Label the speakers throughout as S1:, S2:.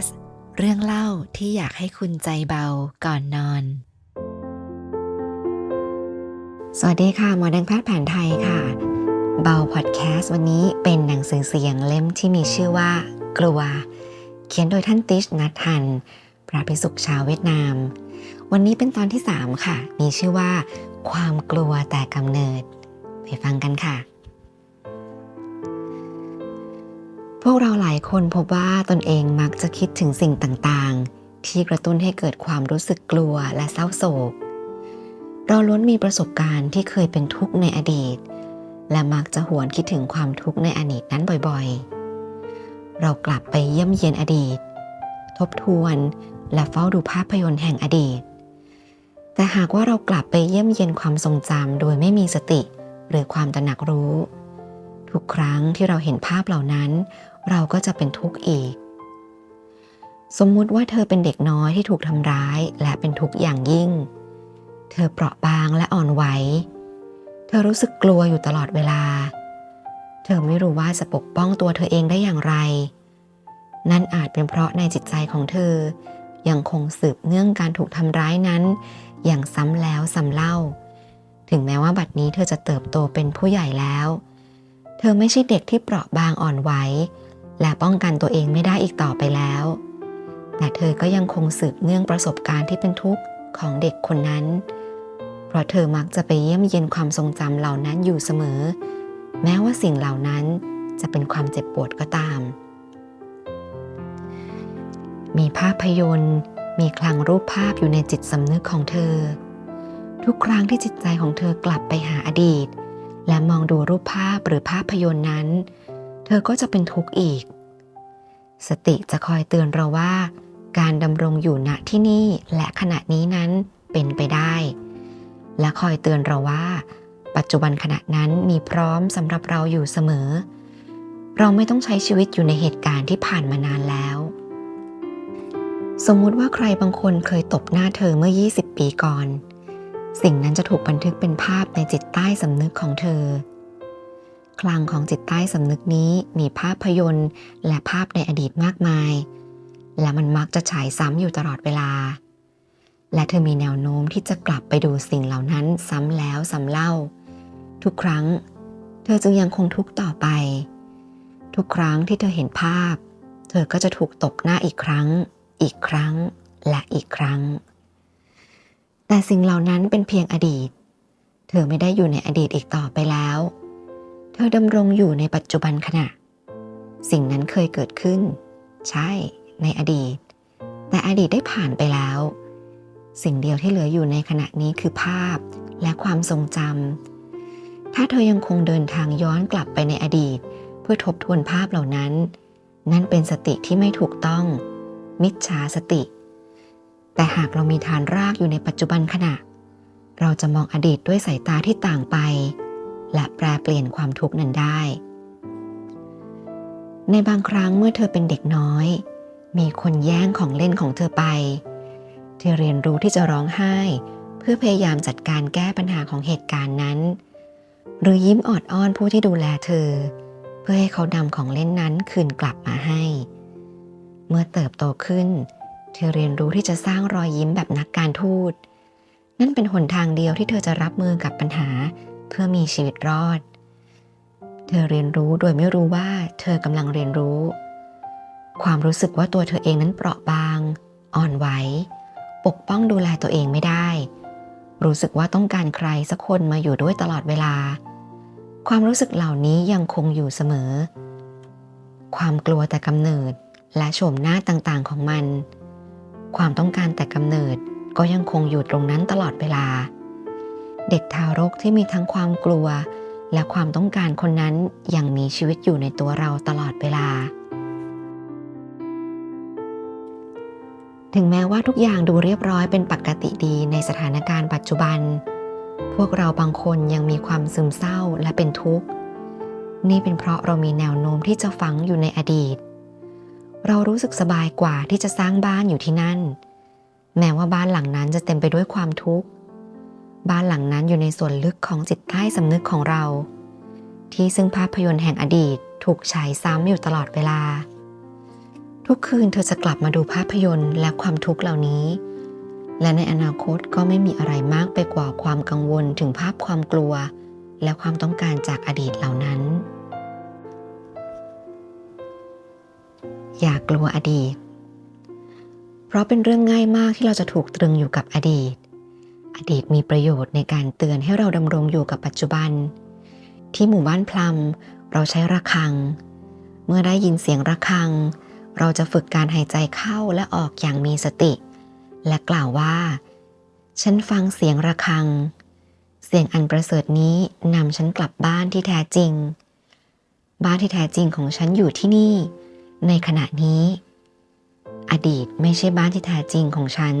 S1: สต์ เรื่องเล่าที่อยากให้คุณใจเบาก่อนนอน สวัสดีค่ะ หมอแดงแพทย์แผนไทยค่ะ เบาพอดแคสต์วันนี้เป็นหนังสือเสียงเล่มที่มีชื่อว่า กลัว เขียนโดยท่านติชนัททัน พระภิกษุชาวเวียดนาม วันนี้เป็นตอนที่ 3 ค่ะ มีชื่อว่า ความกลัวแต่กำเนิด ไปฟังกันค่ะ พวกเราหลายคนพบว่าตนเองมักจะคิดถึงสิ่งต่างๆ ที่กระตุ้นให้เกิดความรู้สึกกลัวและเศร้าโศก เราล้วนมีประสบการณ์ที่เคยเป็นทุกข์ในอดีต และมักจะหวนคิดถึงความทุกข์ในอดีตนั้นบ่อยๆ เรากลับไปเยี่ยมเยียนอดีต ทบทวนและเฝ้าดูภาพยนตร์แห่งอดีต แต่หากว่าเรากลับไปเยี่ยมเยียนความทรงจำโดยไม่มีสติหรือความตระหนักรู้ ทุกครั้งที่เราเห็นภาพเหล่านั้น เราก็จะเป็นทุกข์อีก สมมุติว่าเธอเป็นเด็กน้อยที่ถูกทำร้ายและเป็นทุกข์อย่างยิ่ง เธอเปราะบางและอ่อนไหว เธอรู้สึกกลัวอยู่ตลอดเวลา เธอไม่รู้ว่าจะปกป้องตัวเธอเองได้อย่างไร นั่นอาจเป็นเพราะในจิตใจของเธอ ยังคงสืบเนื่องการถูกทำร้ายนั้น อย่างซ้ำแล้วซ้ำเล่า ถึงแม้ว่าบัดนี้เธอจะเติบโตเป็นผู้ใหญ่แล้วเธอไม่ใช่เด็กที่เปราะบางอ่อนไหว และป้องกันตัวเองไม่ได้อีกต่อไปแล้ว แต่เธอก็ยังคงสืบเนื่องประสบการณ์ที่เป็นทุกข์ของเด็กคนนั้น เพราะเธอมักจะไปเยี่ยมเยียนความทรงจำเหล่านั้นอยู่เสมอ แม้ว่าสิ่งเหล่านั้นจะเป็นความเจ็บปวดก็ตาม มีภาพยนตร์ มีคลังรูปภาพอยู่ในจิตสำนึกของเธอ ทุกครั้งที่จิตใจของเธอกลับไปหาอดีต และมองดูรูปภาพหรือภาพยนตร์นั้น เธอก็จะเป็นทุกข์อีก สติจะคอยเตือนเราว่า การดำรงอยู่ณที่นี่และขณะนี้นั้นเป็นไปได้ และคอยเตือนเราว่า ปัจจุบันขณะนั้นมีพร้อมสำหรับเราอยู่เสมอ เราไม่ต้องใช้ชีวิตอยู่ในเหตุการณ์ที่ผ่านมานานแล้ว สมมุติว่าใครบางคนเคยตบหน้าเธอเมื่อ 20 ปีก่อน สิ่งนั้นจะถูกบันทึกเป็นภาพในจิตใต้สำนึกของเธอ คลังของจิตใต้สำนึกนี้มีภาพยนตร์ และภาพในอดีตมากมาย และมันมักจะฉายซ้ำอยู่ตลอดเวลา และเธอมีแนวโน้มที่จะกลับไปดูสิ่งเหล่านั้นซ้ำแล้วซ้ำเล่า ทุกครั้ง เธอจึงยังคงทุกต่อไป ทุกครั้งที่เธอเห็นภาพ เธอก็จะถูกตบหน้าอีกครั้ง อีกครั้งและอีกครั้ง แต่สิ่งเหล่านั้นเป็นเพียงอดีต เธอไม่ได้อยู่ในอดีตอีกต่อไปแล้ว เธอดำรงอยู่ในปัจจุบันขณะ สิ่งนั้นเคยเกิดขึ้น ใช่ ในอดีต แต่อดีตได้ผ่านไปแล้ว สิ่งเดียวที่เหลืออยู่ในขณะนี้คือภาพและความทรงจำถ้าเธอยังคงเดินทางย้อนกลับไปในอดีต เพื่อทบทวนภาพเหล่านั้น นั่นเป็นสติที่ไม่ถูกต้อง มิจฉาสติ แต่หากเรามีฐานรากอยู่ในปัจจุบันขณะ เราจะมองอดีตด้วยสายตาที่ต่างไป และแปลเปลี่ยนความทุกข์นั้นได้ ในบางครั้งเมื่อเธอเป็นเด็กน้อย มีคนแย่งของเล่นของเธอไป เธอเรียนรู้ที่จะร้องไห้ เพื่อพยายามจัดการแก้ปัญหาของเหตุการณ์นั้น หรือยิ้มออดอ้อนผู้ที่ดูแลเธอ เพื่อให้เขานำของเล่นนั้นคืนกลับมาให้ เมื่อเติบโตขึ้น เธอเรียนรู้ที่จะสร้างรอยยิ้มแบบนักการทูตนั่นเป็นหนทางเดียวที่เธอจะรับมือกับปัญหา พื่อมีชีวิตรอด เธอเรียนรู้โดยไม่รู้ว่าเธอกำลังเรียนรู้ ความรู้สึกว่าตัวเธอเองนั้นเปราะบาง อ่อนไหว ปกป้องดูแลตัวเองไม่ได้ รู้สึกว่าต้องการใครสักคนมาอยู่ด้วยตลอดเวลา ความรู้สึกเหล่านี้ยังคงอยู่เสมอ ความกลัวแต่กำเนิดและโฉมหน้าต่างๆของมัน ความต้องการแต่กำเนิดก็ยังคงอยู่ตรงนั้นตลอดเวลา เด็กทารกที่มีทั้งความกลัว และความต้องการคนนั้นยังมีชีวิตอยู่ในตัวเราตลอดเวลา ถึงแม้ว่าทุกอย่างดูเรียบร้อยเป็นปกติดีในสถานการณ์ปัจจุบัน พวกเราบางคนยังมีความซึมเศร้าและเป็นทุกข์ นี่เป็นเพราะเรามีแนวโน้มที่จะฝังอยู่ในอดีต เรารู้สึกสบายกว่าที่จะสร้างบ้านอยู่ที่นั่น แม้ว่าบ้านหลังนั้นจะเต็มไปด้วยความทุกข์ บ้านหลังนั้นอยู่ในส่วนลึกของจิตใต้สำนึกของเรา ที่ซึ่งภาพยนตร์แห่งอดีตถูกฉายซ้ำอยู่ตลอดเวลา ทุกคืนเธอจะกลับมาดูภาพยนตร์และความทุกข์เหล่านี้ และในอนาคตก็ไม่มีอะไรมากไปกว่าความกังวลถึงภาพความกลัว และความต้องการจากอดีตเหล่านั้น อย่ากกลัวอดีต เพราะเป็นเรื่องง่ายมากที่เราจะถูกตรึงอยู่กับอดีต อดีตมีประโยชน์ในการเตือนให้เราดำรงอยู่กับปัจจุบัน ที่หมู่บ้านพลัมเราใช้ระฆัง เมื่อได้ยินเสียงระฆัง เราจะฝึกการหายใจเข้าและออกอย่างมีสติ และกล่าวว่า ฉันฟังเสียงระฆัง เสียงอันประเสริฐนี้นำฉันกลับบ้านที่แท้จริง บ้านที่แท้จริงของฉันอยู่ที่นี่ ในขณะนี้ อดีตไม่ใช่บ้านที่แท้จริงของฉัน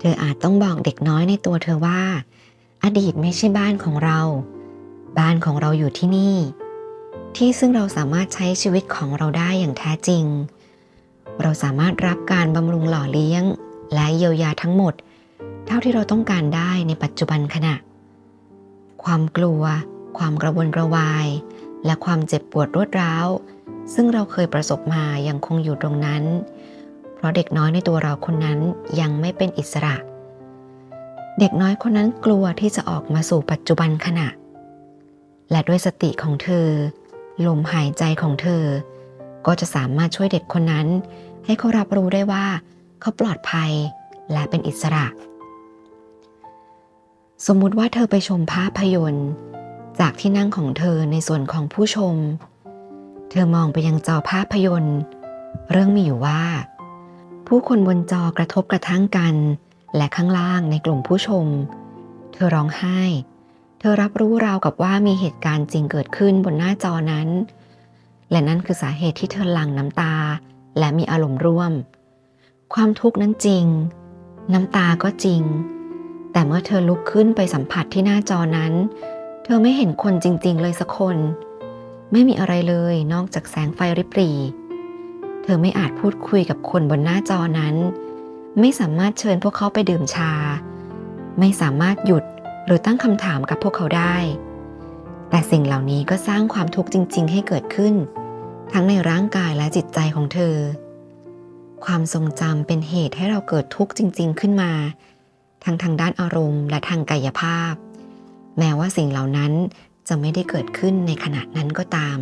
S1: เธออาจต้องบอกเด็กน้อยในตัวเธอว่า อดีตไม่ใช่บ้านของเรา บ้านของเราอยู่ที่นี่ ที่ซึ่งเราสามารถใช้ชีวิตของเราได้อย่างแท้จริง เราสามารถรับการบำรุงหล่อเลี้ยง และเยียวยาทั้งหมด เท่าที่เราต้องการได้ในปัจจุบันขณะ ความกลัว ความกระวนกระวาย และความเจ็บปวดรวดร้าว ซึ่งเราเคยประสบมายังคงอยู่ตรงนั้น เพราะเด็กน้อยในตัวเราคนนั้นยังไม่เป็นอิสระ เด็กน้อยคนนั้นกลัวที่จะออกมาสู่ปัจจุบันขณะ และด้วยสติของเธอ ลมหายใจของเธอ ก็จะสามารถช่วยเด็กคนนั้น ให้เขารับรู้ได้ว่า เขาปลอดภัยและเป็นอิสระ สมมุติว่าเธอไปชมภาพยนตร์ จากที่นั่งของเธอในส่วนของผู้ชม เธอมองไปยังจอภาพยนตร์ เรื่องมีอยู่ว่า ผู้คนบนจอกระทบกระทั่งกัน และข้างล่างในกลุ่มผู้ชม เธอร้องไห้ เธอรับรู้ราวกับว่ามีเหตุการณ์จริงเกิดขึ้นบนหน้าจอนั้น และนั่นคือสาเหตุที่เธอหลั่งน้ำตา และมีอารมณ์ร่วม ความทุกข์นั้นจริง น้ำตาก็จริง แต่เมื่อเธอลุกขึ้นไปสัมผัสที่หน้าจอนั้น เธอไม่เห็นคนจริง ๆ เลยสักคน ไม่มีอะไรเลยนอกจากแสงไฟริบหรี่ ธอไม่อาจพูดคุยกับคนบนหน้าจอนั้น ไม่สามารถเชิญพวกเขาไปดื่มชา ไม่สามารถหยุดหรือตั้งคำถามกับพวกเขาได้ แต่สิ่งเหล่านี้ก็สร้างความทุกข์จริง ๆ ให้เกิดขึ้น ทั้งในร่างกายและจิตใจของเธอ ความทรงจำเป็นเหตุให้เราเกิดทุกข์จริง ๆ ขึ้นมา ทั้งทางด้านอารมณ์และทางกายภาพ แม้ว่าสิ่งเหล่านั้นจะไม่ได้เกิดขึ้นในขณะนั้นก็ตาม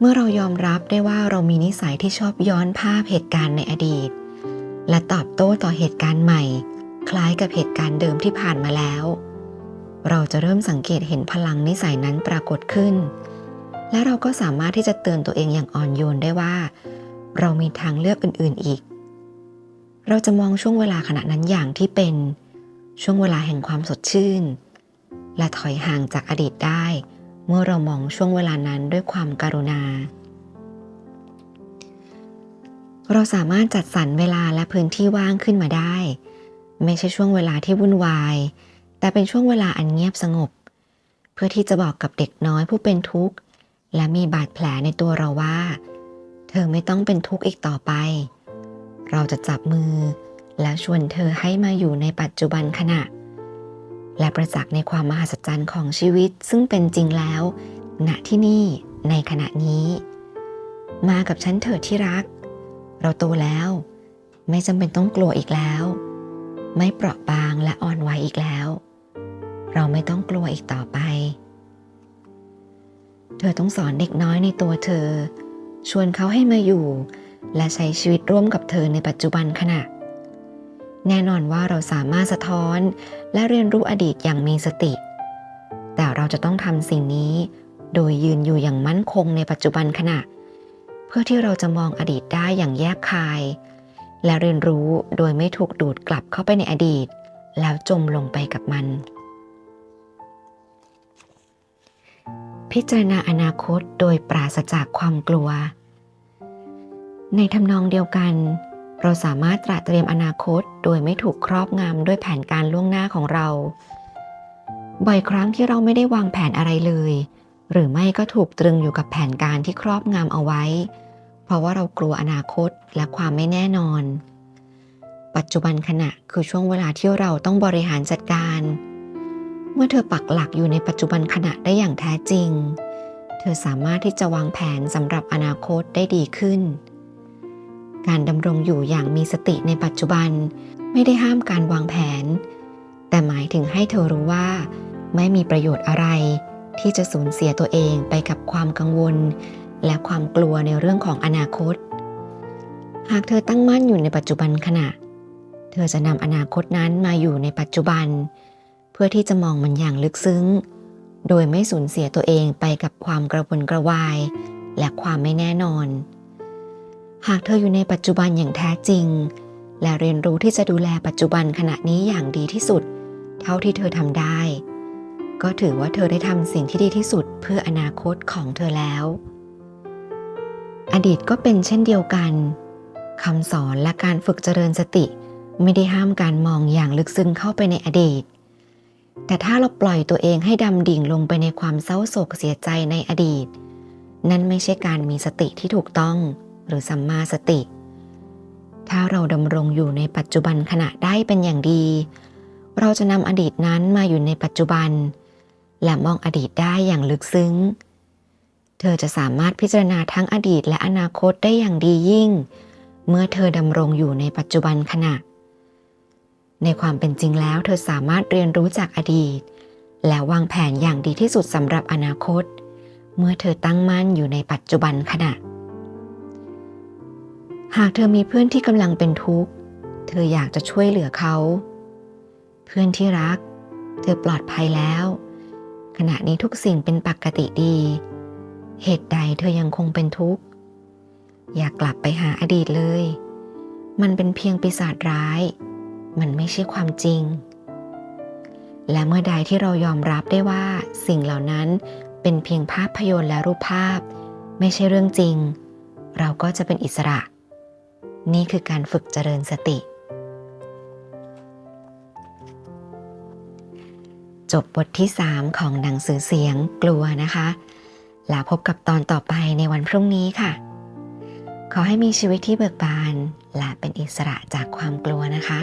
S1: เมื่อเรายอมรับได้ว่าเรามีนิสัยที่ชอบย้อนภาพเหตุการณ์ในอดีต และตอบโต้ต่อเหตุการณ์ใหม่ คล้ายกับเหตุการณ์เดิมที่ผ่านมาแล้ว เราจะเริ่มสังเกตเห็นพลังนิสัยนั้นปรากฏขึ้น และเราก็สามารถที่จะเตือนตัวเองอย่างอ่อนโยนได้ว่า เรามีทางเลือกอื่นๆอีก เราจะมองช่วงเวลาขณะนั้นอย่างที่เป็นช่วงเวลาแห่งความสดชื่น และถอยห่างจากอดีตได้ เมื่อเรามองช่วงเวลานั้นด้วยความการุณา เราสามารถจัดสรรเวลาและพื้นที่ว่างขึ้นมาได้ ไม่ใช่ช่วงเวลาที่วุ่นวาย แต่เป็นช่วงเวลาอันเงียบสงบ เพื่อที่จะบอกกับเด็กน้อยผู้เป็นทุกข์ และมีบาดแผลในตัวเราว่า เธอไม่ต้องเป็นทุกข์อีกต่อไป เราจะจับมือ และชวนเธอให้มาอยู่ในปัจจุบันขณะ และประจักษ์ในความมหัศจรรย์ของชีวิตซึ่งเป็นจริงแล้ว ณที่นี่ในขณะนี้ มากับฉันเถิดที่รัก เราโตแล้ว ไม่จำเป็นต้องกลัวอีกแล้ว ไม่เปราะบางและอ่อนไหวอีกแล้ว เราไม่ต้องกลัวอีกต่อไป เธอต้องสอนเด็กน้อยในตัวเธอ ชวนเขาให้มาอยู่ และใช้ชีวิตร่วมกับเธอในปัจจุบันขณะ แน่นอนว่าเราสามารถสะท้อนและเรียนรู้อดีตอย่างมีสติ แต่เราจะต้องทำสิ่งนี้ โดยยืนอยู่อย่างมั่นคงในปัจจุบันขณะ เพื่อที่เราจะมองอดีตได้อย่างแยกคาย และเรียนรู้โดยไม่ถูกดูดกลับเข้าไปในอดีต แล้วจมลงไปกับมัน พิจารณาอนาคตโดยปราศจากความกลัว ในทำนองเดียวกัน เราสามารถตระเตรียมอนาคตโดยไม่ถูกครอบงำด้วยแผนการล่วงหน้าของเรา บ่อยครั้งที่เราไม่ได้วางแผนอะไรเลย หรือไม่ก็ถูกตรึงอยู่กับแผนการที่ครอบงำเอาไว้ เพราะว่าเรากลัวอนาคตและความไม่แน่นอน ปัจจุบันขณะคือช่วงเวลาที่เราต้องบริหารจัดการ เมื่อเธอปักหลักอยู่ในปัจจุบันขณะได้อย่างแท้จริง เธอสามารถที่จะวางแผนสำหรับอนาคตได้ดีขึ้น การดำรงอยู่อย่างมีสติในปัจจุบัน ไม่ได้ห้ามการวางแผน แต่หมายถึงให้เธอรู้ว่า ไม่มีประโยชน์อะไร ที่จะสูญเสียตัวเองไปกับความกังวล และความกลัวในเรื่องของอนาคต หากเธอตั้งมั่นอยู่ในปัจจุบันขณะ เธอจะนำอนาคตนั้นมาอยู่ในปัจจุบัน เพื่อที่จะมองมันอย่างลึกซึ้ง โดยไม่สูญเสียตัวเองไปกับความกระวนกระวาย และความไม่แน่นอน หากเธออยู่ในปัจจุบันอย่างแท้จริง และเรียนรู้ที่จะดูแลปัจจุบันขณะนี้อย่างดีที่สุด เท่าที่เธอทำได้ ก็ถือว่าเธอได้ทำสิ่งที่ดีที่สุดเพื่ออนาคตของเธอแล้ว อดีตก็เป็นเช่นเดียวกันคำสอนและการฝึกเจริญสติ ไม่ได้ห้ามการมองอย่างลึกซึ้งเข้าไปในอดีต แต่ถ้าเราปล่อยตัวเองให้ดำดิ่งลงไปในความเศร้าโศกเสียใจในอดีต นั่นไม่ใช่การมีสติที่ถูกต้อง หรือสัมมาสติ ถ้าเราดำรงอยู่ในปัจจุบันขณะได้เป็นอย่างดี เราจะนำอดีตนั้นมาอยู่ในปัจจุบัน และมองอดีตได้อย่างลึกซึ้ง เธอจะสามารถพิจารณาทั้งอดีตและอนาคตได้อย่างดียิ่ง เมื่อเธอดำรงอยู่ในปัจจุบันขณะ ในความเป็นจริงแล้วเธอสามารถเรียนรู้จากอดีต และวางแผนอย่างดีที่สุดสำหรับอนาคตเมื่อเธอตั้งมั่นอยู่ในปัจจุบันขณะ หากเธอมีเพื่อนที่กำลังเป็นทุกข์ เธออยากจะช่วยเหลือเขา เพื่อนที่รัก เธอปลอดภัยแล้ว ขณะนี้ทุกสิ่งเป็นปกติดี เหตุใดเธอยังคงเป็นทุกข์ อย่ากลับไปหาอดีตเลย มันเป็นเพียงปีศาจร้าย มันไม่ใช่ความจริง และเมื่อใดที่เรายอมรับได้ว่าสิ่งเหล่านั้นเป็นเพียงภาพยนตร์และรูปภาพ ไม่ใช่เรื่องจริง เราก็จะเป็นอิสระ นี่คือการฝึกเจริญสติ จบบทที่ 3 ของหนังสือเสียงกลัวนะคะ แล้วพบกับตอนต่อไปในวันพรุ่งนี้ค่ะ ขอให้มีชีวิตที่เบิกบาน และเป็นอิสระจากความกลัวนะคะ